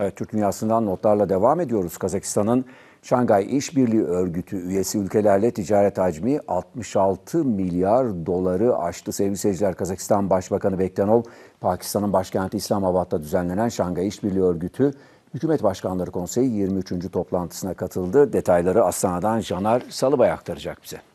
Evet, Türk dünyasından notlarla devam ediyoruz. Kazakistan'ın Şangay İşbirliği Örgütü üyesi ülkelerle ticaret hacmi 66 milyar doları aştı. Sevgili seyirciler, Kazakistan Başbakanı Bektanov, Pakistan'ın başkenti İslamabad'da düzenlenen Şangay İşbirliği Örgütü Hükümet Başkanları Konseyi 23. toplantısına katıldı. Detayları Astana'dan Caner Salıbay aktaracak bize.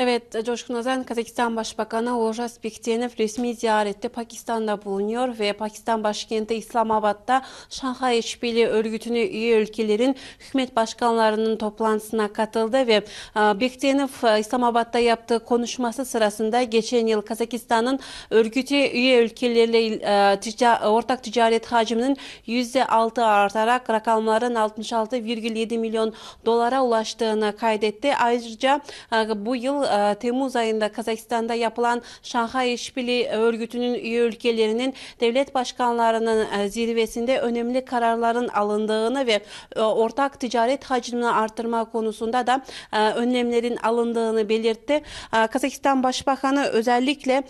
Evet, Coşkun Özen, Kazakistan Başbakanı Ojas Biktiyev resmi ziyarette Pakistan'da bulunuyor ve Pakistan başkenti İslamabad'da Şanghay İşbirliği Örgütü'nü üye ülkelerin hükümet başkanlarının toplantısına katıldı ve e, Biktiyev İslamabad'da yaptığı konuşması sırasında geçen yıl Kazakistan'ın örgütü üye ülkelerle e, tica- ortak ticaret hacminin %6 artarak rakamların 66,7 milyon dolara ulaştığını kaydetti. Ayrıca e, bu yıl e, Temmuz ayında Kazakistan'da yapılan Şanghay İşbirliği Örgütü'nün üye ülkelerinin devlet başkanlarının e, zirvesinde önemli kararların alındığını ve e, ortak ticaret hacmini artırma konusunda da önlemlerin alındığını belirtti. Kazakistan Başbakanı özellikle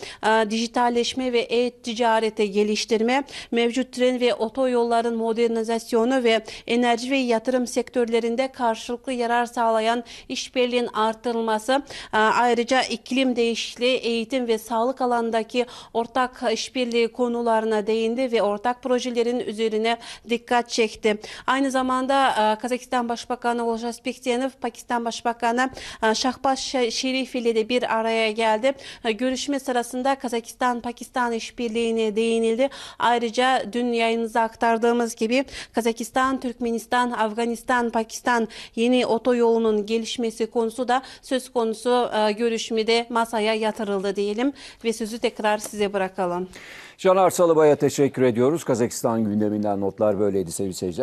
dijitalleşme ve e-ticareti geliştirme, mevcut tren ve otoyolların modernizasyonu ve enerji ve yatırım sektörlerinde karşılıklı yarar sağlayan işbirliğinin artırılması, ayrıca iklim değişikliği, eğitim ve sağlık alanındaki ortak işbirliği konularına değindi ve ortak projelerin üzerine dikkat çekti. Aynı zamanda e, Kazakistan Başbakanı Oljas Biktiyev, Pakistan Başbakanı e, Şahbaz Şerif ile de bir araya geldi. E, Görüşme sırasında Kazakistan-Pakistan işbirliğine değinildi. Ayrıca dün yayınınıza aktardığımız gibi Kazakistan, Türkmenistan, Afganistan, Pakistan yeni otoyolunun gelişmesi konusu da söz konusu e, görüşmede masaya yatırıldı diyelim ve sözü tekrar size bırakalım. Caner Salıbay'a teşekkür ediyoruz. Kazakistan gündeminden notlar böyleydi sevgili seyirciler.